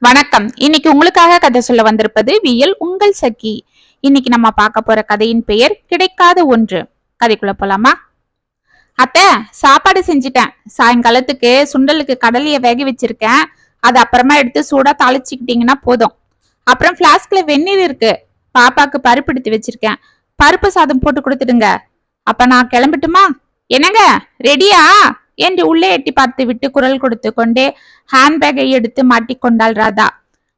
வணக்கம். இன்னைக்கு உங்களுக்காக கதை சொல்ல வந்திருப்பது வியல் உங்கள் சகி. இன்னைக்கு நம்ம பார்க்க போற கதையின் பெயர் கிடைக்காத ஒன்று. கதைக்குள்ள போலாமா? அத்தை சாப்பாடு செஞ்சிட்டேன். சாயங்காலத்துக்கு சுண்டலுக்கு கடலையை வேக வச்சிருக்கேன். அது அப்புறமா எடுத்து சூடா தாளிச்சுக்கிட்டீங்கன்னா போதும். அப்புறம் பிளாஸ்க்ல வெந்நீர் இருக்கு. பாப்பாக்கு பருப்பு எடுத்து வச்சிருக்கேன். பருப்பு சாதம் போட்டு கொடுத்துடுங்க. அப்ப நான் கிளம்பட்டுமா? என்னங்க? ரெடியா என்று உள்ளே எட்டி பார்த்து விட்டு குரல் கொடுத்து கொண்டே ஹேண்ட்பேக்கை எடுத்து மாட்டிக்கொண்டாள் ராதா.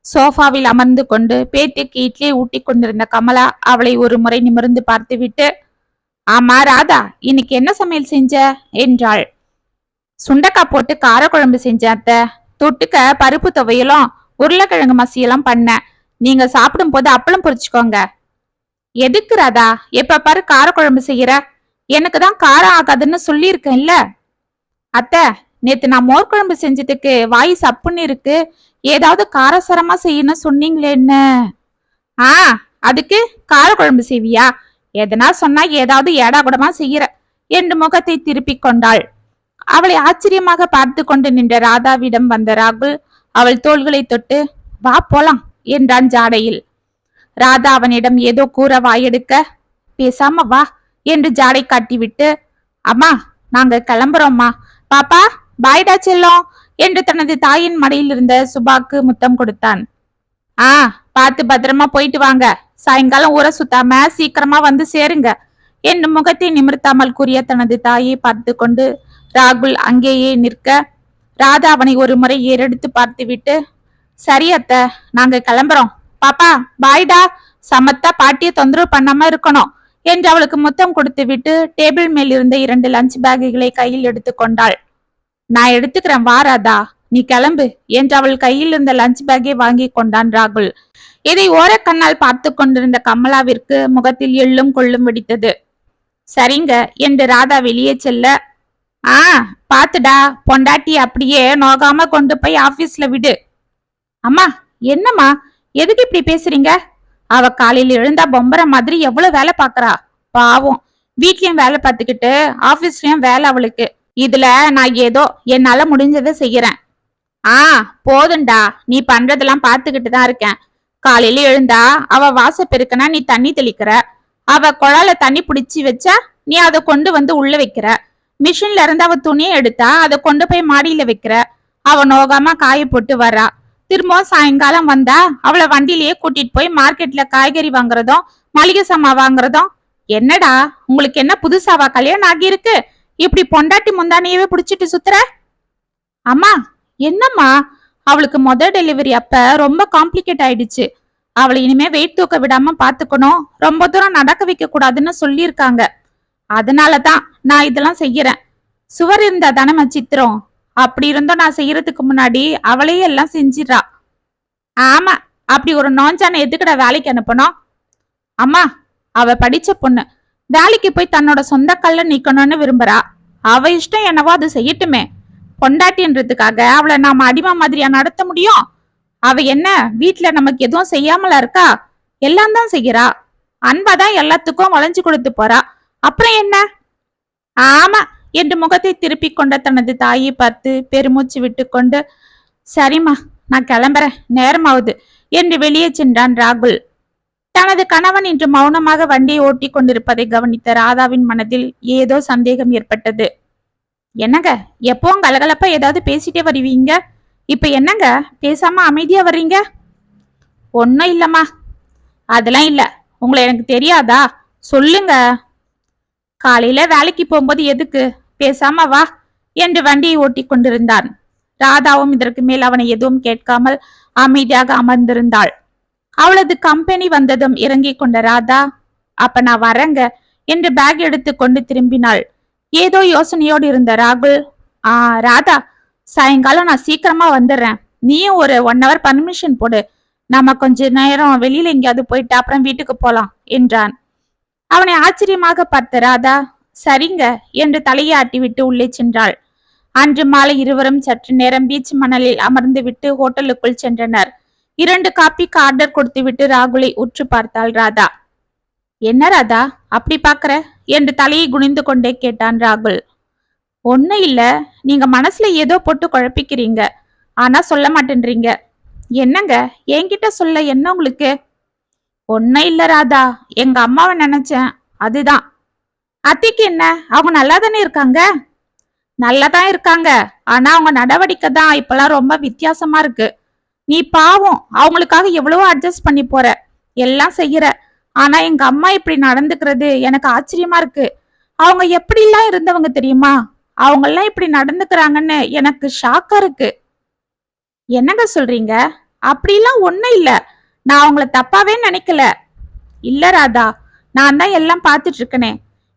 சோஃபாவில் அமர்ந்து கொண்டு பேத்திக்கு இட்லியை ஊட்டி கொண்டிருந்த கமலா அவளை ஒரு முறை நிமிர்ந்து பார்த்துவிட்டு ஆமா ராதா இன்னைக்கு என்ன சமையல் செஞ்ச? என்றாள். சுண்டக்காய் போட்டு காரக்குழம்பு செஞ்சேன் அத்தை. தொட்டுக்க பருப்பு துவையலும் உருளைக்கிழங்கு மசியெல்லாம் பண்ணேன் நீங்க சாப்பிடும் போது அப்பளம் பொறிச்சுக்கோங்க எதுக்கு ராதா? எப்ப பாரு காரக்குழம்பு செய்யற. எனக்கு தான் காரம் ஆகாதுன்னு சொல்லியிருக்கேன்ல. அத்தை நேத்து நான் மோர் குழம்பு செஞ்சதுக்கு வாய் சப்புன்னு இருக்கு. ஏதாவது காரசாரமா செய்யணும் சொன்னீங்களே என்ன? ஆ அதுக்கு காரக்குழம்பு செய்வியா? எதனா சொன்னா ஏதாவது ஏடா கூடமா செய்யற. என்று முகத்தை திருப்பி கொண்டாள். அவளை ஆச்சரியமாக பார்த்து கொண்டு நின்ற ராதாவிடம் வந்த ராகுல் அவள் தோள்களை தொட்டு வா போலாம் என்றான் ஜாடையில். ராதா அவனிடம் ஏதோ கூற வாயெடுக்க பேசாம வா என்று ஜாடை காட்டிவிட்டு அம்மா நாங்க கிளம்புறோம்மா. பாப்பா பாய்டா செல்லம் என்று தனது தாயின் மடியில் இருந்த சுபாக்கு முத்தம் கொடுத்தான். ஆ பார்த்து பத்திரமா போயிட்டு வாங்க. சாயங்காலம் ஊற சுத்தாம சீக்கிரமா வந்து சேருங்க என்று முகத்தை நிமிர்த்தாமல் கூறிய தனது தாயை பார்த்து கொண்டு ராகுல் அங்கேயே நிற்க ராதா அவனை ஒரு முறை ஏறெடுத்து பார்த்துவிட்டு சரி அத்த நாங்க கிளம்புறோம். பாப்பா பாய்டா சமத்தா பாட்டிய தொந்தரவு பண்ணாம இருக்கணும். என்று அவளுக்கு முத்தம் கொடுத்து விட்டு டேபிள் மேல் இருந்த இரண்டு லஞ்ச் பேக்குகளை கையில் எடுத்துக்கொண்டாள் நான் எடுத்துக்கிறேன் வாராதா நீ கிளம்பு என்று அவள் கையில் இருந்த லஞ்ச் பேக்கை வாங்கி கொண்டான் ராகுல். இதை ஓரக்கண்ணால் பார்த்து கொண்டிருந்த கமலாவிற்கு முகத்தில் எள்ளும் கொள்ளும் வெடித்தது. சரிங்க என்று ராதா வெளியே செல்ல ஆ பாத்துடா பொண்டாட்டி அப்படியே நோகாம கொண்டு போய் ஆபீஸ்ல விடு. அம்மா என்னம்மா? எதுக்கு இப்படி பேசுறீங்க? அவ காலையில எழுந்தா பொம்பரை மாதிரி எவ்வளவு வேலை பாக்குறா பாவம். வீட்லயும் வேலை பார்த்துக்கிட்டு ஆபீஸ்லயும் வேலை அவளுக்கு. இதுல நான் ஏதோ என்னால முடிஞ்சதை செய்யறேன். ஆ போதுண்டா நீ பண்றதெல்லாம் பார்த்துக்கிட்டு தான் இருக்கேன். காலையில எழுந்தா அவ வாச பெருக்கனா நீ தண்ணி தெளிக்கிற. அவ குழால தண்ணி பிடிச்சி வச்சா நீ அதை கொண்டு வந்து உள்ள வைக்கிற. மிஷின்ல இருந்து அவ துணியை எடுத்தா அதை கொண்டு போய் மாடியில வைக்கிற. அவ நோகாம காய போட்டு வரா திரும்பவும் சாயங்காலம் வந்தா அவளை வண்டியிலேயே கூட்டிட்டு போய் மார்க்கெட்ல காய்கறி வாங்குறதும் மளிகை சாமான் வாங்குறதும் என்னடா உங்களுக்கு என்ன புதுசாவா கல்யாணம் ஆகியிருக்கு? இப்படி பொண்டாட்டி முந்தானையவே பிடிச்சிட்டு சுத்துற? அம்மா என்னம்மா? அவளுக்கு மொதல் டெலிவரி அப்ப ரொம்ப காம்ப்ளிகேட் ஆயிடுச்சு. அவளை இனிமே வெயிட் தூக்க விடாம பாத்துக்கணும். ரொம்ப தூரம் நடக்க வைக்க கூடாதுன்னு சொல்லியிருக்காங்க. அதனாலதான் நான் இதெல்லாம் செய்யறேன். சுவர் இருந்தா தானே சித்திரம் அப்படி இருந்தோம் நான் செய்யறதுக்கு முன்னாடி அவளையே எல்லாம் செஞ்சிடறா. ஆமா அப்படி ஒரு நோஞ்சான எதுக்கடா வேலைக்கு அனுப்பணும்? அம்மா அவ படிச்ச பொண்ணு. வேலைக்கு போய் தன்னோட சொந்த கல்ல நிக்கணும்னு விரும்புறா. அவ இஷ்டம் என்னவோ அது செய்யட்டுமே. பொண்டாட்டின்றதுக்காக அவளை நாம அடிமை மாதிரியா நடத்த முடியும்? அவ என்ன வீட்டுல நமக்கு எதுவும் செய்யாமல இருக்கா? எல்லாம் தான் செய்யறா. அன்பாதான் எல்லாத்துக்கும் வளைஞ்சு கொடுத்து போறா. அப்புறம் என்ன? ஆமா என்று முகத்தை திருப்பிக் கொண்ட தனது தாயை பார்த்து பெருமூச்சு விட்டுக்கொண்டு சரிம்மா நான் கிளம்புறேன். நேரமாவுது. என்று வெளியே சென்றான் ராகுல். தனது கணவன் இன்று மௌனமாக வண்டியை ஓட்டி கொண்டிருப்பதை கவனித்த ராதாவின் மனதில் ஏதோ சந்தேகம் ஏற்பட்டது. என்னங்க? எப்பவும் கலகலப்பா ஏதாவது பேசிட்டே வருவீங்க? இப்ப என்னங்க? பேசாம அமைதியா வர்றீங்க? ஒன்னும் இல்லம்மா. அதெல்லாம் இல்ல. உங்களை எனக்கு தெரியாதா? சொல்லுங்க. காலையில வேலைக்கு போகும்போது எதுக்கு? பேசாம வா என்று வண்டியை ஓட்டி கொண்டிருந்தான். ராதாவும் இதற்கு மேல் அவனை எதுவும் கேட்காமல் அமைதியாக அமர்ந்திருந்தாள். அவளது கம்பெனி வந்ததும் இறங்கிக் கொண்ட ராதா அப்ப நான் வரேங்க என்று பேக் எடுத்துக்கொண்டு திரும்பினாள். ஏதோ யோசனையோடு இருந்த ராகுல் ஆ ராதா சாயங்காலம் நான் சீக்கிரமா வந்துடுறேன். நீயும் ஒரு ஒன் ஹவர் பர்மிஷன் போடு. நாம கொஞ்ச நேரம் வெளியில எங்கேயாவது போயிட்டு அப்புறம் வீட்டுக்கு போலாம் என்றான். அவனை ஆச்சரியமாக பார்த்த ராதா சரிங்க என்று தலையை ஆட்டிவிட்டு உள்ளே சென்றாள். அன்று மாலை இருவரும் சற்று நேரம் பீச் மணலில் அமர்ந்து விட்டு ஹோட்டலுக்குள் சென்றனர். இரண்டு காப்பிக்கு ஆர்டர் கொடுத்துவிட்டு ராகுலை உற்று பார்த்தாள் ராதா. என்ன ராதா அப்படி பாக்குற என்று தலையை குனிந்து கொண்டே கேட்டான் ராகுல். ஒண்ணு இல்ல நீங்க மனசுல ஏதோ போட்டு குழப்பிக்கிறீங்க. ஆனா சொல்ல மாட்டேன்றீங்க. என்னங்க? என்கிட்ட சொல்ல என்ன உங்களுக்கு? ஒன்னும் இல்ல ராதா. எங்க அம்மாவை நினைச்சேன். அதுதான். அத்திக்கு என்ன? அவங்க நல்லா தானே இருக்காங்க? நல்லா தான் இருக்காங்க. ஆனா அவங்க நடவடிக்கை தான் இப்பெல்லாம் ரொம்ப வித்தியாசமா இருக்கு. நீ பாவம். அவங்களுக்காக எவ்வளவோ அட்ஜஸ்ட் பண்ணி போற. எல்லாம் செய்யற. ஆனா எங்க அம்மா இப்படி நடந்துக்கிறது எனக்கு ஆச்சரியமா இருக்கு. அவங்க எப்படிலாம் இருந்தவங்க தெரியுமா? அவங்க எல்லாம் இப்படி நடந்துக்கிறாங்கன்னு எனக்கு ஷாக்கா இருக்கு. என்னங்க சொல்றீங்க? அப்படிலாம் ஒண்ணும் இல்லை. நான் அவங்கள தப்பாவே நினைக்கல. இல்ல ராதா நான் தான் எல்லாம் பார்த்துட்டு இருக்கனே.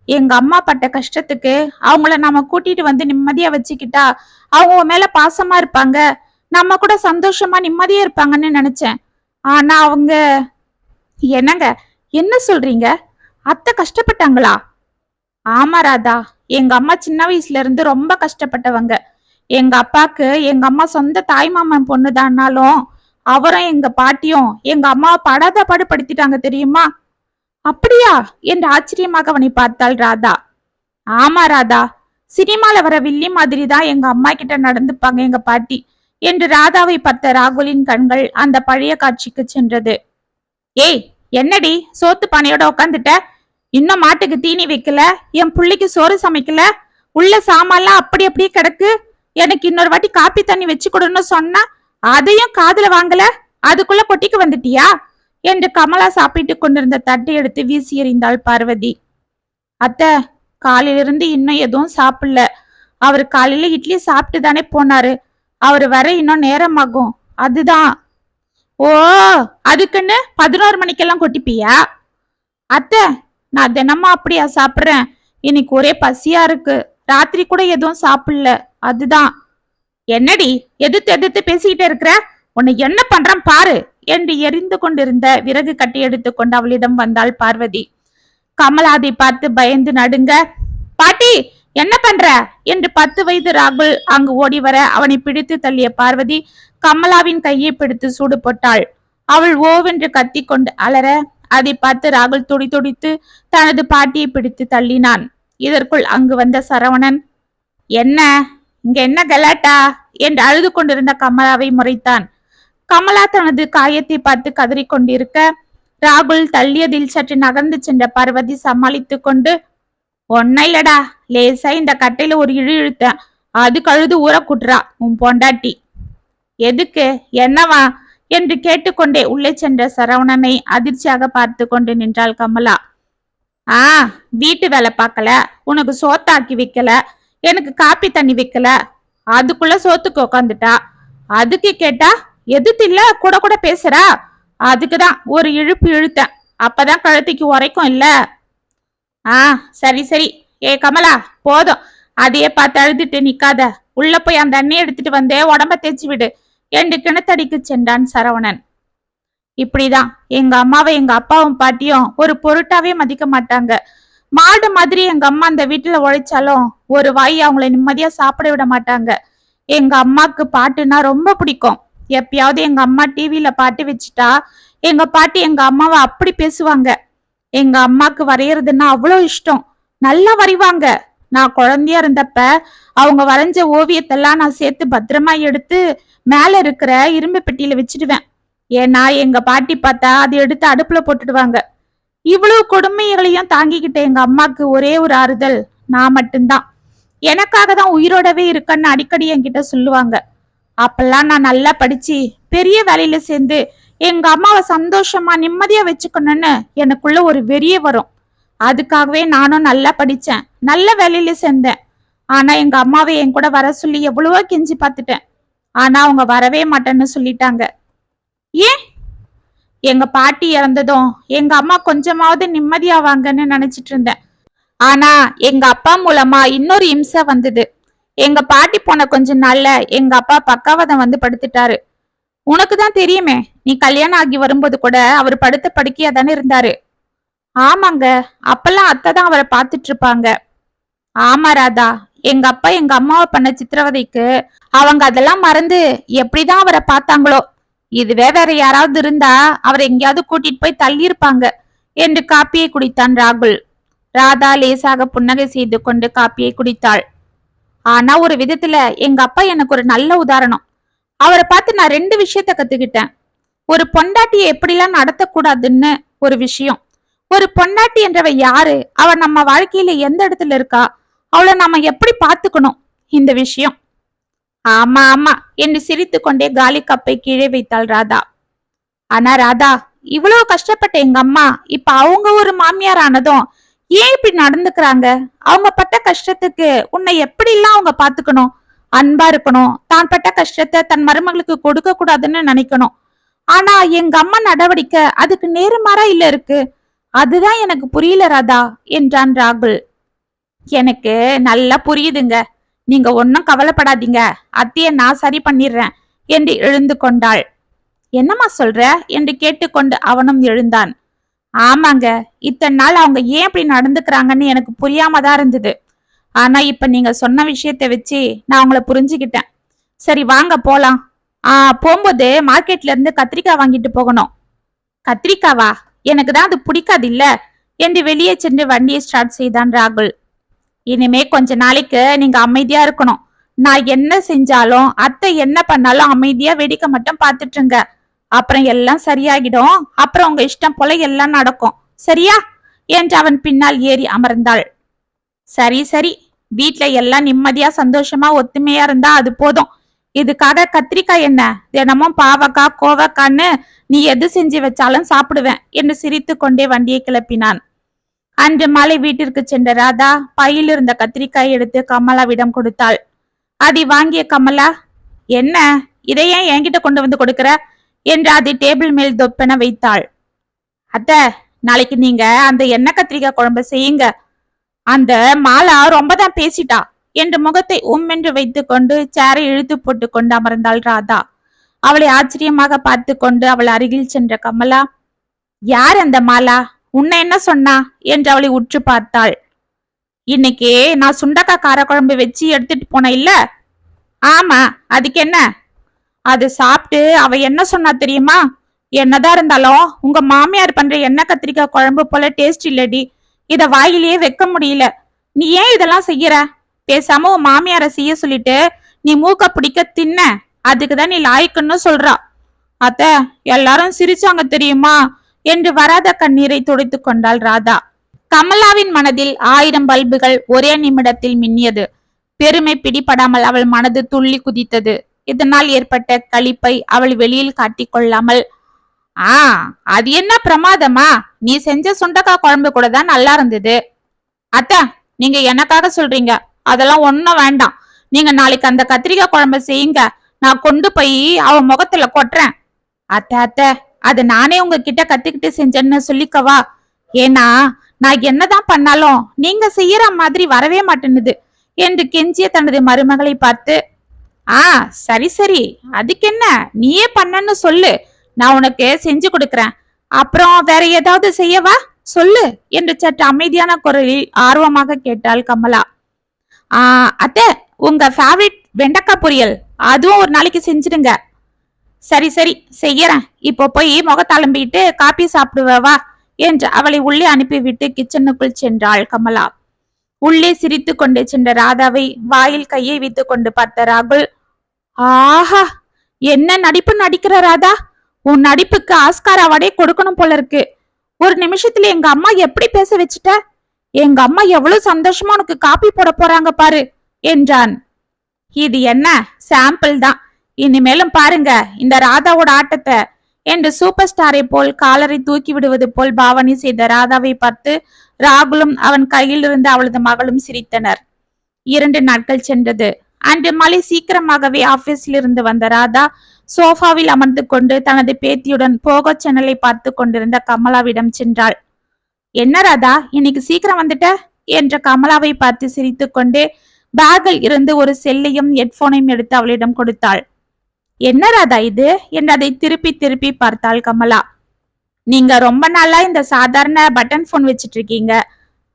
எங்க அம்மா பட்ட கஷ்டத்துக்கு அவங்கள நாம கூட்டிட்டு வந்து நிம்மதியா வச்சுக்கிட்டா அவங்க மேல பாசமா இருப்பாங்க. நம்ம கூட சந்தோஷமா நிம்மதியா இருப்பாங்கன்னு நினைச்சேன். ஆனா அவங்க என்னங்க என்ன சொல்றீங்க? அத்தை கஷ்டப்பட்டாங்களா? ஆமா ராதா எங்க அம்மா சின்ன வயசுல இருந்து ரொம்ப கஷ்டப்பட்டவங்க. எங்க அப்பாக்கு எங்க அம்மா சொந்த தாய்மாமன் பொண்ணுதான்னாலும் அவரும் எங்க பாட்டியும் எங்க அம்மாவை படாத பாடு படுத்திட்டாங்க தெரியுமா? அப்படியா? என்று ஆச்சரியமாக அவனை பார்த்தாள் ராதா. ஆமா ராதா. சினிமால வர வில்லி மாதிரி தான் எங்க அம்மா கிட்ட நடந்துப்பாங்க எங்க பாட்டி என்று ராதாவை பார்த்த ராகுலின் கண்கள் அந்த பழைய காட்சிக்கு சென்றது. ஏய் என்னடி? சோத்து பானையோட உக்காந்துட்ட? இன்னும் மாட்டுக்கு தீனி வைக்கல? என் புள்ளைக்கு சோறு சமைக்கல? உள்ள சாமான்லாம் அப்படி அப்படியே கிடக்கு? எனக்கு இன்னொரு வாட்டி காப்பி தண்ணி வச்சு கொடுன்னு சொன்னா அதையும் காதுல வாங்கல? அதுக்குள்ள கொட்டிக்கு வந்துட்டியா? என்று கமலா சாப்பிட்டு கொண்டிருந்த தட்டை எடுத்து வீசி எறிந்தாள் பார்வதி. அத்தை காலையிலிருந்து இன்னும் எதுவும் சாப்பிடல. அவர் காலையில இட்லி சாப்பிட்டு தானே போனாரு. அவர் வர இன்னும் நேரமாகும். அதுதான். ஓ அதுக்குன்னு பதினோரு மணிக்கெல்லாம் கொட்டிப்பியா? அத்தை நான் தினமும் அப்படியா சாப்பிட்றேன். இன்னைக்கு ஒரே பசியா இருக்கு. ராத்திரி கூட எதுவும் சாப்பிடல. அதுதான். என்னடி எதிர்த்து எதிர்த்து பேசிக்கிட்டே இருக்கிற? உன்னை என்ன பண்றான் பாரு என்று எரிந்து கொண்டிருந்த விறகு கட்டி எடுத்துக்கொண்டு அவளிடம் வந்தாள் பார்வதி. கமலாதை பார்த்து பயந்து நடுங்க பாட்டி என்ன பண்ற? என்று பத்து வயது ராகுல் அங்கு ஓடி வர அவனை பிடித்து தள்ளிய பார்வதி கமலாவின் கையை பிடித்து சூடு போட்டாள். அவள் ஓவென்று கத்திக்கொண்டு அலற அதை பார்த்து ராகுல் துடி துடித்து தனது பாட்டியை பிடித்து தள்ளினான். இதற்குள் அங்கு வந்த சரவணன் என்ன? இங்க என்ன கலாட்டா? என்று அழுது கொண்டிருந்த கமலாவை முறைத்தான். கமலா தனது காயத்தை பார்த்து கதறிக்கொண்டிருக்க ராகுல் தள்ளியதில் சற்று நகர்ந்து சென்ற பார்வதி சமாளித்துக் கொண்டு ஒன்னும் இல்லடா லேசா இந்த கட்டையில ஒரு இழு இழுத்தேன் அது கழுது ஊற குட்டுறா உன் பொண்டாட்டி. எதுக்கு? என்னவா? என்று கேட்டுக்கொண்டே உள்ளே சென்ற சரவணனை அதிர்ச்சியாக பார்த்து கொண்டு நின்றாள் கமலா. ஆ வீட்டு வேலை பார்க்கல. உனக்கு சோத்தாக்கி வைக்கல. எனக்கு காப்பி தண்ணி வைக்கல. அதுக்குள்ள சோத்துக்கு உக்காந்துட்டா. அதுக்கு கேட்டா எதுத்தில்ல கூட கூட பேசுறா? அதுக்குதான் ஒரு இழுப்பு இழுத்தேன். அப்பதான் கழுத்திக்கு உரைக்கும் இல்ல. ஆ சரி சரி. ஏ கமலா போதும். அதையே பார்த்து அழுதுட்டு நிக்காத. உள்ள போய் அந்த அண்ணியை எடுத்துட்டு வந்தே உடம்ப தேய்ச்சி விடு. என்று கிணத்தடிக்கு சென்றான் சரவணன். இப்படிதான் எங்க அம்மாவை எங்க அப்பாவும் பாட்டியும் ஒரு பொருட்டாவே மதிக்க மாட்டாங்க. மாடு மாதிரி எங்க அம்மா அந்த வீட்டுல உழைச்சாலும் ஒரு வாய் அவங்கள நிம்மதியா சாப்பிட விட மாட்டாங்க. எங்க அம்மாக்கு பாட்டுனா ரொம்ப பிடிக்கும். எப்பயாவது எங்க அம்மா டிவியில பாட்டு வச்சுட்டா எங்க பாட்டி எங்க அம்மாவை அப்படி பேசுவாங்க. எங்க அம்மாக்கு வரையறதுன்னா அவ்வளோ இஷ்டம். நல்லா வரைவாங்க. நான் குழந்தையா இருந்தப்ப அவங்க வரைஞ்ச ஓவியத்தெல்லாம் நான் சேர்த்து பத்திரமா எடுத்து மேல இருக்கிற இரும்பு பெட்டியில வச்சிடுவேன். ஏன்னா எங்க பாட்டி பார்த்தா அதை எடுத்து அடுப்புல போட்டுடுவாங்க. இவ்வளவு கொடுமைகளையும் தாங்கிக்கிட்ட எங்க அம்மாக்கு ஒரே ஒரு ஆறுதல் நான் மட்டும்தான். எனக்காக தான் உயிரோடவே இருக்கன்னு அடிக்கடி என்கிட்ட சொல்லுவாங்க. அப்பெல்லாம் நான் நல்லா படிச்சு பெரிய வேலையில சேர்ந்து எங்க அம்மாவை சந்தோஷமா நிம்மதியா வச்சுக்கணும்னு எனக்குள்ள ஒரு வெறிய வரும். அதுக்காகவே நானும் நல்லா படிச்சேன் நல்ல வேலையில சேர்ந்தேன். ஆனா எங்க அம்மாவை என் கூட வர சொல்லி எவ்வளவோ கெஞ்சி பார்த்துட்டேன். ஆனா அவங்க வரவே மாட்டேன்னு சொல்லிட்டாங்க. ஏன்? எங்க பாட்டி இறந்ததும் எங்க அம்மா கொஞ்சமாவது நிம்மதியாவாங்கன்னு நினைச்சிட்டு இருந்தேன். ஆனா எங்க அப்பா மூலமா இன்னொரு இம்சை வந்தது. எங்க பாட்டி போன கொஞ்ச நாள்ல எங்க அப்பா பக்காவதம் வந்து படுத்துட்டாரு. உனக்கு தான் தெரியுமே நீ கல்யாணம் ஆகி வரும்போது கூட அவர் படுத்த படுக்கையா தானே இருந்தாரு. ஆமாங்க அப்பெல்லாம் அத்தை தான் அவரை பார்த்துட்டு இருப்பாங்க ஆமா ராதா எங்க அப்பா எங்க அம்மாவை பண்ண சித்திரவதைக்கு அவங்க அதெல்லாம் மறந்து எப்படிதான் அவரை பார்த்தாங்களோ இதுவே வேற யாராவது இருந்தா அவர் எங்கேயாவது கூட்டிட்டு போய் தள்ளியிருப்பாங்க என்று காப்பியை குடித்தான் ராகுல். ராதா லேசாக புன்னகை செய்து கொண்டு காப்பியை குடித்தாள். ஆனா ஒரு விதத்துல எங்க அப்பா எனக்கு ஒரு நல்ல உதாரணம். அவரை பார்த்து நான் ரெண்டு விஷயத்த கத்துக்கிட்டேன். ஒரு பொண்டாட்டியை எப்படிலாம் நடத்தக்கூடாதுன்னு ஒரு விஷயம். ஒரு பொண்டாட்டி என்றவ யாரு? அவ நம்ம வாழ்க்கையில எந்த இடத்துல இருக்கா? அவளை நாம எப்படி பாத்துக்கணும் இந்த விஷயம். ஆமா ஆமா. என்று சிரித்து கொண்டே காலி கப்பை கீழே வைத்தாள் ராதா. ஆனா ராதா இவ்வளவு கஷ்டப்பட்ட எங்க அம்மா. இப்ப அவங்க ஒரு மாமியார் ஆனதும் ஏன் இப்படி நடந்துக்கிறாங்க? அவங்க பட்ட கஷ்டத்துக்கு உன்னை எப்படி எல்லாம் அவங்க பாத்துக்கணும்? அன்பா இருக்கணும். தான் பட்ட கஷ்டத்தை தன் மருமகளுக்கு கொடுக்க கூடாதுன்னு நினைக்கணும். ஆனா எங்க அம்மா நடவடிக்கை அதுக்கு நேர்மாறா இல்ல இருக்கு. அதுதான் எனக்கு புரியல ராதா என்றான் ராகுல். எனக்கு நல்லா புரியுதுங்க. நீங்க ஒன்னும் கவலைப்படாதீங்க. அத்தியை நான் சரி பண்ணிடுறேன் என்று எழுந்து கொண்டாள். என்னம்மா சொல்ற? என்று கேட்டுக்கொண்டு அவனும் எழுந்தான். ஆமாங்க இத்தனை நாள் அவங்க ஏன் இப்படி நடந்துக்கிறாங்கன்னு எனக்கு புரியாம தான் இருந்தது. ஆனா இப்ப நீங்க சொன்ன விஷயத்த வச்சு நான் அவங்கள புரிஞ்சுக்கிட்டேன். சரி வாங்க போலாம். ஆ போகும்போது மார்க்கெட்ல இருந்து கத்திரிக்காய் வாங்கிட்டு போகணும். கத்திரிக்காவா? எனக்கு தான் அது பிடிக்காது இல்ல. என்று வெளியே சென்று வண்டியை ஸ்டார்ட் செய்தான் ராகுல். இனிமே கொஞ்ச நாளைக்கு நீங்க அமைதியா இருக்கணும். நான் என்ன செஞ்சாலும் அத்தை என்ன பண்ணாலும் அமைதியா வெடிக்க மட்டும் பார்த்துட்டுருங்க. அப்புறம் எல்லாம் சரியாகிடும். அப்புறம் உங்க இஷ்டம் போல எல்லாம் நடக்கும். சரியா? என்று அவன் பின்னால் ஏறி அமர்ந்தாள். சரி சரி. வீட்ல எல்லாம் நிம்மதியா சந்தோஷமா ஒத்துமையா இருந்தா அது போதும். இதுக்காக கத்திரிக்காய் என்ன? தினமும் பாவக்காய் கோவக்கான்னு நீ எது செஞ்சு வச்சாலும் சாப்பிடுவேன் என்று சிரித்து கொண்டே வண்டியை கிளப்பினான். அன்று மாலை வீட்டிற்கு சென்ற ராதா பையில் இருந்த கத்திரிக்காய் எடுத்து கமலாவிடம் கொடுத்தாள். அதை வாங்கிய கமலா என்ன? இதை ஏன் என்கிட்ட கொண்டு வந்து கொடுக்கிற? என்று அதை டேபிள் மேல் தொப்பென வைத்தாள். அத்த நாளைக்கு நீங்க அந்த எண்ணெய் கத்திரிக்காய் குழம்பு செய்யுங்க. அந்த மாலா ரொம்ப தான் பேசிட்டா என்று முகத்தை உம்மென்று வைத்து கொண்டு சேரை இழுத்து போட்டு கொண்டு அமர்ந்தாள் ராதா. அவளை ஆச்சரியமாக பார்த்து கொண்டு அவள் அருகில் சென்ற கமலா யார் அந்த மாலா? உன்னை என்ன சொன்னா? என்று அவளை உற்று பார்த்தாள். இன்னைக்கு நான் சுண்டக்காய் காரக்குழம்பு வச்சு எடுத்துட்டு போனேன் இல்ல? ஆமா அதுக்கு என்ன? அது சாப்பிட்டு அவ என்ன சொன்னா தெரியுமா? என்னதான் இருந்தாலும் உங்க மாமியார் பண்ற எண்ணெய் கத்திரிக்காய் குழம்பு போல டேஸ்ட் இல்லடி. இத வாயிலேயே வைக்க முடியல. நீ ஏன் இதெல்லாம் செய்யற? பேசாம உன் மாமியார செய்ய சொல்லிட்டு நீ மூக்க பிடிக்க தின்ன. அதுக்குதான் நீ லாய்க்குன்னு சொல்றா. அத்த எல்லாரும் சிரிச்சாங்க தெரியுமா? என்று வராத கண்ணீரை துடைத்து கொண்டாள் ராதா. கமலாவின் மனதில் ஆயிரம் பல்புகள் ஒரே நிமிடத்தில் மின்னியது. பெருமை பிடிபடாமல் அவள் மனது துள்ளி குதித்தது. இதனால் ஏற்பட்ட களிப்பை அவள் வெளியில் காட்டிக் கொள்ளாமல் ஆ அது என்ன பிரமாதமா? நீ செஞ்ச சுண்டக்காய் குழம்பு கூட தான் நல்லா இருந்தது. அத்தா நீங்க எனக்காக சொல்றீங்க. அதெல்லாம் ஒன்னும் வேண்டாம். நீங்க நாளைக்கு அந்த கத்திரிக்காய் குழம்பு செய்யுங்க. நான் கொண்டு போய் அவன் முகத்துல கொட்டுறேன். அத்தை அத்தை அதை நானே உங்ககிட்ட கத்துக்கிட்டு செஞ்சேன்னு சொல்லிக்கவா? ஏன்னா நான் என்னதான் பண்ணாலும் நீங்க செய்யற மாதிரி வரவே மாட்டேனுது என்று கெஞ்சிய தனது மருமகளை பார்த்து ஆ சரி சரி அதுக்கு என்ன? நீயே பண்ணன்னு சொல்லு. நான் உனக்கு செஞ்சு கொடுக்குறேன். அப்புறம் வேற ஏதாவது செய்யவா? சொல்லு என்று சற்று அமைதியான குரலில் ஆர்வமாக கேட்டாள் கமலா. ஆ அத்தை உங்க ஃபேவரட் வெண்டக்காய் பொரியல். அதுவும் ஒரு நாளைக்கு செஞ்சிடுங்க. சரி சரி செய்யறேன். இப்போ போய் முகத்தளம்பிட்டு காப்பி சாப்பிடுவவா என்று அவளை உள்ளே அனுப்பிவிட்டு கிச்சனுக்குள் சென்றாள் கமலா. உள்ளே சிரித்து கொண்டே சென்ற ராதாவை வாயில் கையை வைத்து கொண்டு பார்த்த ராகுல் ஆஹா என்ன நடிப்பு நடிக்கிற ராதா? உன் நடிப்புக்கு ஆஸ்கார் அவார்டே கொடுக்கணும் போல இருக்கு. ஒரு நிமிஷத்துல எங்க அம்மா எப்படி பேச வச்சுட்ட? எங்க அம்மா எவ்வளவு சந்தோஷமா உனக்கு காப்பி போட போறாங்க பாரு என்றான். இது என்ன? சாம்பிள் தான். இனிமேலும் பாருங்க இந்த ராதாவோட ஆட்டத்தை. என்று சூப்பர் ஸ்டாரை போல் காலரை தூக்கி விடுவது போல் பாவனை செய்த ராதாவை பார்த்து ராகுலும் அவன் கையில் இருந்து அவளது மகளும் சிரித்தனர். இரண்டு நாட்கள் சென்றது. அன்று மலை சீக்கிரமாகவே ஆபீஸில் இருந்து வந்த ராதா சோஃபாவில் அமர்ந்து கொண்டு தனது பேத்தியுடன் போகோ சேனலை பார்த்து கொண்டிருந்த கமலாவிடம் சென்றாள். என்ன ராதா இன்னைக்கு சீக்கிரம் வந்துட்ட? என்ற கமலாவை பார்த்து சிரித்துக்கொண்டே பேக்கில் இருந்து ஒரு செல்லையும் ஹெட்போனையும் எடுத்து அவளிடம் கொடுத்தாள். என்ன ராதா இது? என்று அதை திருப்பி திருப்பி பார்த்தாள் கமலா. நீங்க ரொம்ப நாளா இந்த சாதாரண பட்டன் போன் வச்சிட்டு இருக்கீங்க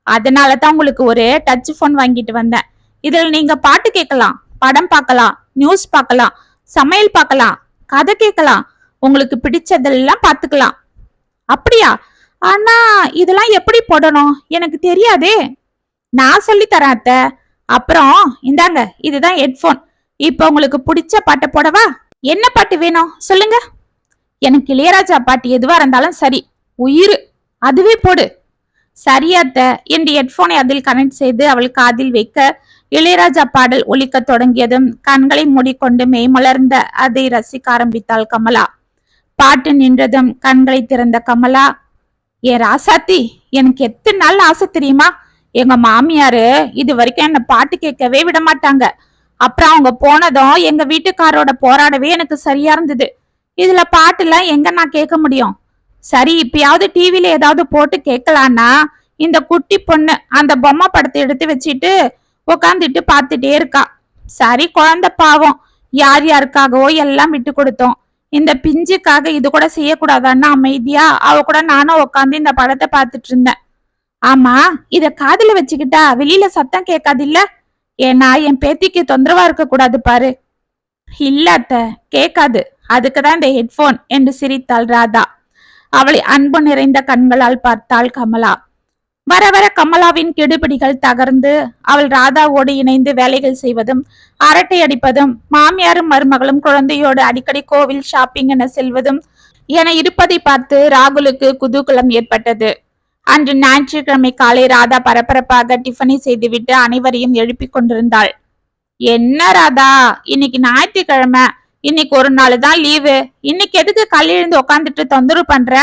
அதனால தான் உங்களுக்கு ஒரு டச் போன் வாங்கிட்டு வந்தேன். இதில் நீங்க பாட்டு கேட்கலாம் படம் பார்க்கலாம் நியூஸ் பார்க்கலாம் சமையல் பார்க்கலாம் கதை கேட்கலாம் உங்களுக்கு பிடிச்சதெல்லாம் பார்த்துக்கலாம். அப்படியா? ஆனா இதெல்லாம் எப்படி போடணும்? எனக்கு தெரியாதே. நான் சொல்லி தரேன் அத்தை. அப்புறம் இந்தாங்க இதுதான் ஹெட்ஃபோன் இப்போ உங்களுக்கு பிடிச்ச பாட்டை போடவா? என்ன பாட்டு வேணும்? சொல்லுங்க. எனக்கு இளையராஜா பாட்டு எதுவா இருந்தாலும் சரி. உயிர். அதுவே போடு. சரியாத்த என்று ஹெட்போனை அதில் கனெக்ட் செய்து அவள் காதில் வைக்க இளையராஜா பாடல் ஒலிக்க தொடங்கியதும் கண்களை மூடிக்கொண்டு மெய்மலர்ந்த அதை ரசிக்க ஆரம்பித்தாள் கமலா. பாட்டு நின்றதும் கண்களை திறந்த கமலா. ஏ ராசாத்தி எனக்கு எத்தனை நாள் ஆசை தெரியுமா? எங்க மாமியாரு இது வரைக்கும் என்ன பாட்டு கேட்கவே விட மாட்டாங்க அப்புறம் அவங்க போனதும் எங்க வீட்டுக்காரோட போராடவே எனக்கு சரியா இருந்தது. இதுல பாட்டுலாம் எங்க நான் கேட்க முடியும்? சரி இப்பயாவது டிவில ஏதாவது போட்டு கேட்கலான்னா இந்த குட்டி பொண்ணு அந்த பொம்மை படத்தை எடுத்து வச்சிட்டு உக்காந்துட்டு பார்த்துட்டே இருக்கா. சரி குழந்தை பாவம். யார் யாருக்காகவோ எல்லாம் விட்டு கொடுத்தோம். இந்த பிஞ்சுக்காக இது கூட செய்யக்கூடாதான்னு அமைதியா? அவ கூட நானும் உட்காந்து இந்த படத்தை பார்த்துட்டு இருந்தேன். ஆமா இத காதுல வச்சுக்கிட்டா வெளியில சத்தம் கேட்காது இல்ல? ஏன்னா என் பேத்திக்கு தொந்தரவா இருக்க கூடாது பாரு. இல்ல அத்த கேட்காது அதுக்குதான் இந்த ஹெட்போன் என்று சிரித்தாள் ராதா. அவளை அன்பு நிறைந்த கண்களால் பார்த்தாள் கமலா. வர வர கமலாவின் கெடுபிடிகள் தகர்ந்து அவள் ராதாவோடு இணைந்து வேலைகள் செய்வதும் அரட்டை அடிப்பதும் மாமியாரும் மருமகளும் குழந்தையோடு அடிக்கடி கோவில் ஷாப்பிங் என செல்வதும் என இருப்பதை பார்த்து ராகுலுக்கு குதூகலம் ஏற்பட்டது. அன்று ஞாயிற்றுக்கிழமை காலை ராதா பரபரப்பாக டிஃபனை செய்துவிட்டு அனைவரையும் எழுப்பிக் கொண்டிருந்தாள். என்ன ராதா? இன்னைக்கு ஞாயிற்றுக்கிழமை. இன்னைக்கு ஒரு நாள் தான் லீவு. இன்னைக்கு எதுக்கு கல்லிருந்து உட்காந்துட்டு தொந்தரவு பண்ற?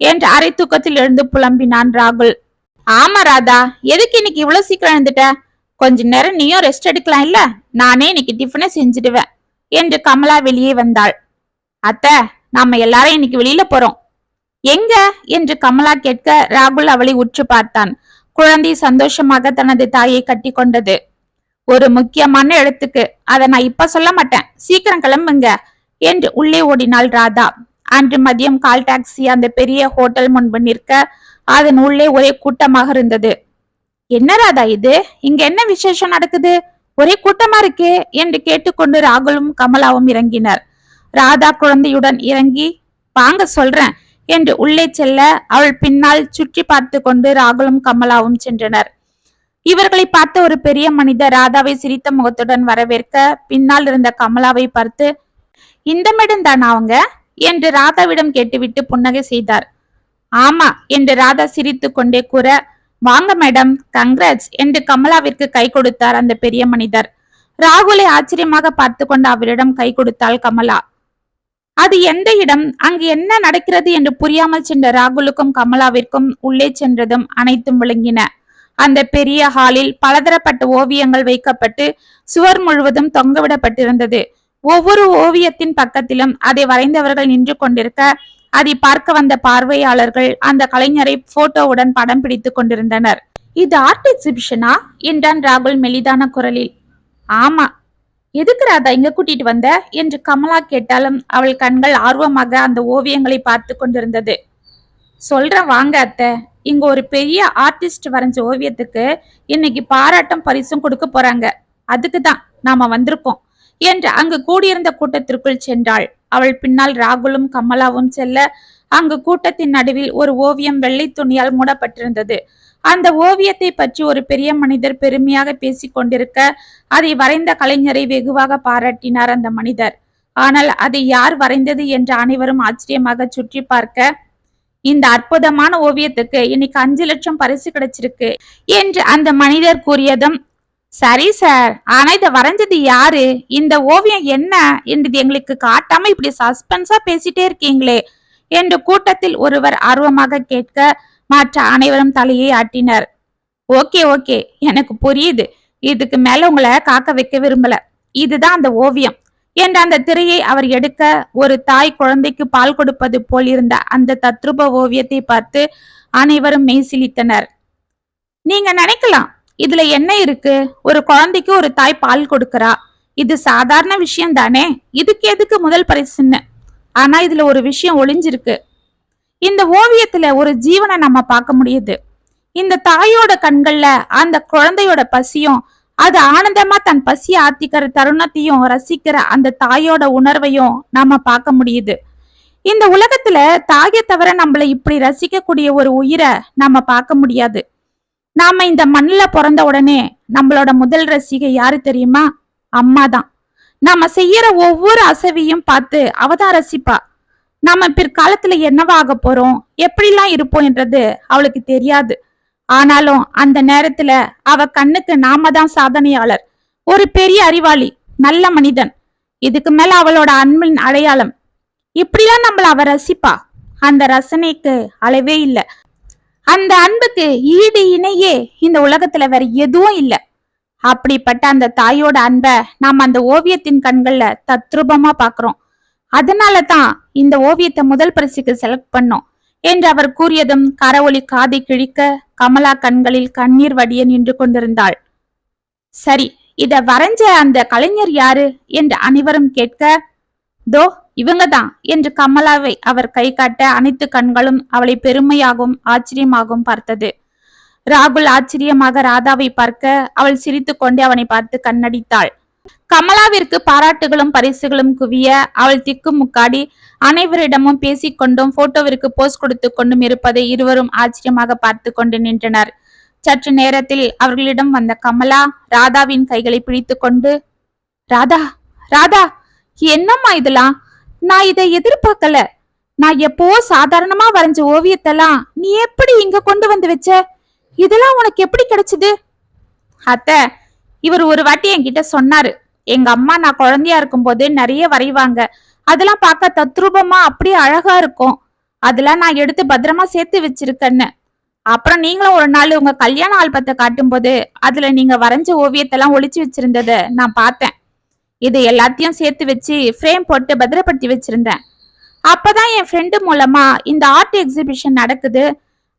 என்று அரை தூக்கத்தில் எழுந்து புலம்பினான் ராகுல். ஆமா ராதா. எதுக்கு இன்னைக்கு இவ்வளவு சீக்கிரம் எழுந்துட்ட? கொஞ்ச நேரம் நீயும் ரெஸ்ட் எடுக்கலாம் இல்ல? நானே இன்னைக்கு டிஃபனை செஞ்சிடுவேன். என்று கமலா வெளியே வந்தாள். அத்த நாம எல்லாரும் இன்னைக்கு வெளியில போறோம். எங்க? என்று கமலா கேட்க ராகுல் அவளை உற்று பார்த்தான். குழந்தை சந்தோஷமாக தனது தாயை கட்டி கொண்டது ஒரு முக்கியமான இடத்துக்கு அதை நான் இப்ப சொல்ல மாட்டேன். சீக்கிரம் கிளம்புங்க. என்று உள்ளே ஓடினாள் ராதா. அன்று மதியம் கால் டாக்ஸி அந்த பெரிய ஹோட்டல் முன்பு நிற்க அதன் உள்ளே ஒரே கூட்டமாக இருந்தது. என்ன ராதா இது? இங்க என்ன விசேஷம் நடக்குது? ஒரே கூட்டமா இருக்கே? என்று கேட்டுக்கொண்டு ராகுலும் கமலாவும் இறங்கினர். ராதா குழந்தையுடன் இறங்கி வாங்க சொல்றேன். என்று உள்ளே செல்ல அவள் பின்னால் சுற்றி பார்த்து கொண்டு ராகுலும் கமலாவும் சென்றனர். இவர்களை பார்த்த ஒரு பெரிய மனிதர் ராதாவை சிரித்த முகத்துடன் வரவேற்க பின்னால் இருந்த கமலாவை பார்த்து இந்த மேடம் தானா அவங்க? என்று ராதாவிடம் கேட்டுவிட்டு புன்னகை செய்தார். ஆமா என்று ராதா சிரித்து கொண்டே கூற வாங்க மேடம் கங்க்ராட்ஸ் என்று கமலாவிற்கு கை கொடுத்தார் அந்த பெரிய மனிதர். ராகுலை ஆச்சரியமாக பார்த்து கொண்டு அவரிடம் கை கொடுத்தாள் கமலா. அது எந்த இடம்? அங்கு என்ன நடக்கிறது என்று புரியாமல் சென்ற ராகுலுக்கும் கமலாவிற்கும் உள்ளே சென்றதும் அனைத்தும் விளங்கின. அந்த பெரிய ஹாலில் பலதரப்பட்ட ஓவியங்கள் வைக்கப்பட்டு சுவர் முழுவதும் தொங்கவிடப்பட்டிருந்தது. ஒவ்வொரு ஓவியத்தின் பக்கத்திலும் அதை வரைந்தவர்கள் நின்று கொண்டிருக்க அதை பார்க்க வந்த பார்வையாளர்கள் அந்த கலைஞரை போட்டோவுடன் படம் பிடித்துக் கொண்டிருந்தனர். இது ஆர்ட் எக்ஸிபிஷனா? என்றான் ராகுல் மெலிதான குரலில். ஆமா எதுக்கு ராதா இங்க கூட்டிட்டு வந்த? என்று கமலா கேட்டாலும் அவள் கண்கள் ஆர்வமாக அந்த ஓவியங்களை பார்த்து கொண்டிருந்தது. சொல்றேன் வாங்க அத்தை. இங்க ஒரு பெரிய ஆர்டிஸ்ட் வரைஞ்ச ஓவியத்துக்கு இன்னைக்கு பாராட்டும் பரிசும் கொடுக்க போறாங்க. அதுக்கு தான் நாம வந்திருக்கோம் என்று அங்கு கூடியிருந்த கூட்டத்திற்குள் சென்றாள். அவள் பின்னால் ராகுலும் கமலாவும் செல்ல அங்கு கூட்டத்தின் நடுவில் ஒரு ஓவியம் வெள்ளை துணியால் மூடப்பட்டிருந்தது. அந்த ஓவியத்தை பற்றி ஒரு பெரிய மனிதர் பெருமையாக பேசிக் கொண்டிருக்க அதை வரைந்த கலைஞரை வெகுவாக பாராட்டினார் அந்த மனிதர். ஆனால் அதை யார் வரைந்தது என்று அனைவரும் ஆச்சரியமாக சுற்றி பார்க்க இந்த அற்புதமான ஓவியத்துக்கு இன்னைக்கு அஞ்சு லட்சம் பரிசு கிடைச்சிருக்கு என்று அந்த மனிதர் கூறியதும் சரி சார் ஆனா இதை வரைஞ்சது யாரு? இந்த ஓவியம் என்ன? என்று எங்களுக்கு காட்டாம இப்படி சஸ்பென்ஸா பேசிட்டே இருக்கீங்களே. என்று கூட்டத்தில் ஒருவர் ஆர்வமாக கேட்க மற்ற அனைவரும் தலையை ஆட்டினர். ஓகே ஓகே எனக்கு புரியுது. இதுக்கு மேல உங்களை காக்க வைக்க விரும்பல. இதுதான் அந்த ஓவியம் என்ற அந்த திரையை அவர் எடுக்க ஒரு தாய் குழந்தைக்கு பால் கொடுப்பது போல் இருந்த அந்த தத்ரூப ஓவியத்தை பார்த்து அனைவரும் மெய்சிலித்தனர். நீங்க நினைக்கலாம் இதுல என்ன இருக்கு? ஒரு குழந்தைக்கு ஒரு தாய் பால் கொடுக்கறா. இது சாதாரண விஷயம் தானே இதுக்கு எதுக்கு முதல் பரிசுன்னு? ஆனா இதுல ஒரு விஷயம் ஒளிஞ்சிருக்கு. இந்த ஓவியத்துல ஒரு ஜீவனை நம்ம பார்க்க முடியுது. இந்த தாயோட கண்கள்ல அந்த குழந்தையோட பசியும் அது ஆனந்தமா தன் பசியை ஆத்திக்கிற தருணத்தையும் ரசிக்கிற அந்த தாயோட உணர்வையும் நாம பார்க்க முடியுது. இந்த உலகத்துல தாயை தவிர நம்மளை இப்படி ரசிக்கக்கூடிய ஒரு உயிரை நாம பார்க்க முடியாது. நாம இந்த மண்ணில் பிறந்த உடனே நம்மளோட முதல் ரசிகை யாரு தெரியுமா? அம்மா தான் நாம செய்யற ஒவ்வொரு அசவியும் பார்த்து அவதான் ரசிப்பா. நாம பிற்காலத்துல என்னவாக போறோம்? எப்படிலாம் இருப்போம் என்றது அவளுக்கு தெரியாது. ஆனாலும் அந்த நேரத்துல அவ கண்ணுக்கு நாம தான் சாதனையாளர். ஒரு பெரிய அறிவாளி நல்ல மனிதன். இதுக்கு மேல அவளோட அன்பின் அடையாளம். இப்படிலாம் நம்மள அவ ரசிப்பா. அந்த ரசனைக்கு அளவே இல்ல. அந்த அன்புக்கு ஈடு இணையே இந்த உலகத்துல வேற எதுவும் இல்ல. அப்படிப்பட்ட அந்த தாயோட அன்பை நாம் அந்த ஓவியத்தின் கண்கள்ல தத்ரூபமா பாக்குறோம் அதனால தான் இந்த ஓவியத்தை முதல் பரிசுக்கு செலக்ட் பண்ணோம் என்று அவர் கூறியதும் கரவொலி காதை கிழிக்க கமலா கண்களில் கண்ணீர் வடிய நின்று கொண்டிருந்தாள். சரி இத வரைஞ்ச அந்த கலைஞர் யாரு என்று அனைவரும் கேட்க தோ இவங்கதான் என்று கமலாவை அவர் கை காட்ட அனைத்து கண்களும் அவளை பெருமையாகவும் ஆச்சரியமாகவும் பார்த்தது. ராகுல் ஆச்சரியமாக ராதாவை பார்க்க அவள் சிரித்துக்கொண்டே அவனை பார்த்து கண்ணடித்தாள். கமலாவிற்கு பாராட்டுகளும் பரிசுகளும் குவிய அவள் திக்கு முக்காடி அனைவரிடமும் பேசிக்கொண்டும் போட்டோவிற்கு போஸ் கொடுத்து கொண்டும் இருப்பதை இருவரும் ஆச்சரியமாக பார்த்து கொண்டு நின்றனர். சற்று நேரத்தில் அவர்களிடம் வந்த கமலா ராதாவின் கைகளை பிடித்து கொண்டு ராதா ராதா என்னம்மா இதெல்லாம்? நான் இதை எதிர்பார்க்கல. நான் எப்போ சாதாரணமா வரைஞ்ச ஓவியத்தெல்லாம் நீ எப்படி இங்க கொண்டு வந்து வச்ச? இதெல்லாம் உனக்கு எப்படி கிடைச்சது? அத்தை இவர் ஒரு வாட்டி என்கிட்ட சொன்னாரு. எங்க அம்மா நான் குழந்தையா இருக்கும்போது நிறைய வரைவாங்க. அதெல்லாம் பார்க்க தத்ரூபமா அப்படியே அழகா இருக்கும். அதெல்லாம் நான் எடுத்து பத்திரமா சேர்த்து வச்சிருக்கேன்னு. அப்புறம் நீங்களும் ஒரு நாள் உங்க கல்யாண ஆல்பத்தை காட்டும்போது அதுல நீங்க வரைஞ்ச ஓவியத்தெல்லாம் ஒழிச்சு வச்சிருந்தத நான் பார்த்தேன். இது எல்லாத்தையும் சேர்த்து வச்சு ஃப்ரேம் போட்டு பத்திரப்படுத்தி வச்சிருந்தேன். அப்பதான் என் ஃப்ரெண்டு மூலமா இந்த ஆர்ட் எக்ஸிபிஷன் நடக்குது.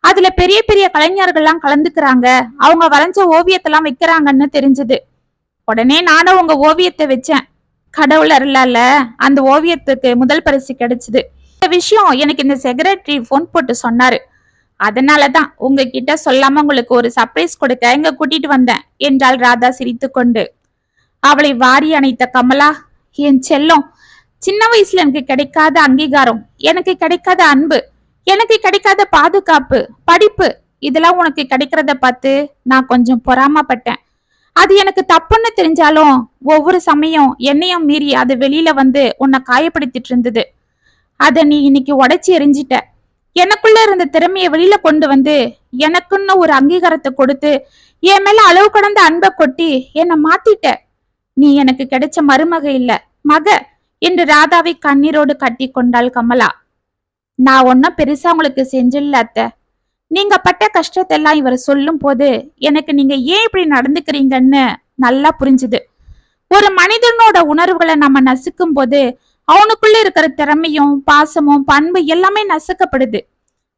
அதுல பெரிய பெரிய கலைஞர்கள்லாம் கலந்துக்கிறாங்க. அவங்க வரைஞ்ச ஓவியத்தெல்லாம் வைக்கிறாங்கன்னு தெரிஞ்சது. உடனே நானும் உங்க ஓவியத்தை வச்சேன். கடவுள் அருளால அந்த ஓவியத்துக்கு முதல் பரிசு கிடைச்சது. இந்த விஷயம் எனக்கு இந்த செக்ரட்டரி ஃபோன் போட்டு சொன்னாரு. அதனாலதான் உங்ககிட்ட சொல்லாம உங்களுக்கு ஒரு சர்ப்ரைஸ் கொடுக்க இங்க கூட்டிட்டு வந்தேன் என்றாள் ராதா சிரித்து கொண்டு அவளை வாரி அணைத்த கமலா என் செல்லம் சின்ன வயசுல எனக்கு கிடைக்காத அங்கீகாரம் எனக்கு கிடைக்காத அன்பு எனக்கு கிடைக்காத பாதுகாப்பு படிப்பு இதெல்லாம் உனக்கு கிடைக்கிறத பார்த்து நான் கொஞ்சம் பொறாமப்பட்டேன். அது எனக்கு தப்புன்னு தெரிஞ்சாலும் ஒவ்வொரு சமயம் என்னையும் மீறி அது வெளியில வந்து உன்னை காயப்படுத்திட்டு இருந்தது. அதை நீ இன்னைக்கு உடைச்சி எரிஞ்சிட்ட. எனக்குள்ள இருந்த திறமையை வெளியில கொண்டு வந்து எனக்குன்னு ஒரு அங்கீகாரத்தை கொடுத்து என் மேல அளவு கடந்த அன்பை கொட்டி என்னை மாத்திட்ட. நீ எனக்கு கிடைச்ச மருமக இல்ல மக என்று ராதாவை கண்ணீரோடு கட்டி கொண்டாள் கமலா. நான் ஒன்னும் பெருசா உங்களுக்கு செஞ்சில்ல அத்த. நீங்க பட்ட கஷ்டத்தெல்லாம் இவர் சொல்லும் போது எனக்கு நீங்க ஏன் இப்படி நடந்துக்கிறீங்கன்னு நல்லா புரிஞ்சுது. ஒரு மனிதனோட உணர்வுகளை நம்ம நசுக்கும் போது அவனுக்குள்ள இருக்கிற திறமையும் பாசமும் பண்பு எல்லாமே நசுக்கப்படுது.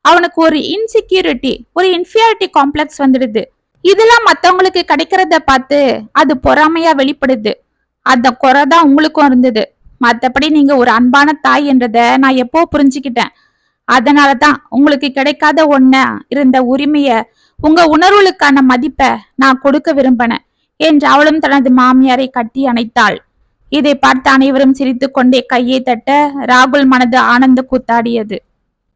அவனுக்கு ஒரு இன்செக்யூரிட்டி ஒரு இன்ஃபியாரிட்டி காம்ப்ளெக்ஸ் வந்துடுது. இதெல்லாம் மத்தவங்களுக்கு கிடைக்கிறத பார்த்து அது பொறாமையா வெளிப்படுது. அந்த குறை தான் உங்களுக்கும் இருந்தது. மத்தபடி நீங்க ஒரு அன்பான தாய் என்றத நான் எப்போ புரிஞ்சுக்கிட்டேன். அதனால தான் உங்களுக்கு கிடைக்காத ஒண்ண இருந்த உரிமைய உங்க உணர்வுகளுக்கான மதிப்பை நான் கொடுக்க விரும்பினேன் என்று அவளும் தனது மாமியாரை கட்டி அணைத்தாள். இதை பார்த்து அனைவரும் சிரித்து கொண்டே கையை தட்ட ராகுல் மனது ஆனந்த கூத்தாடியது.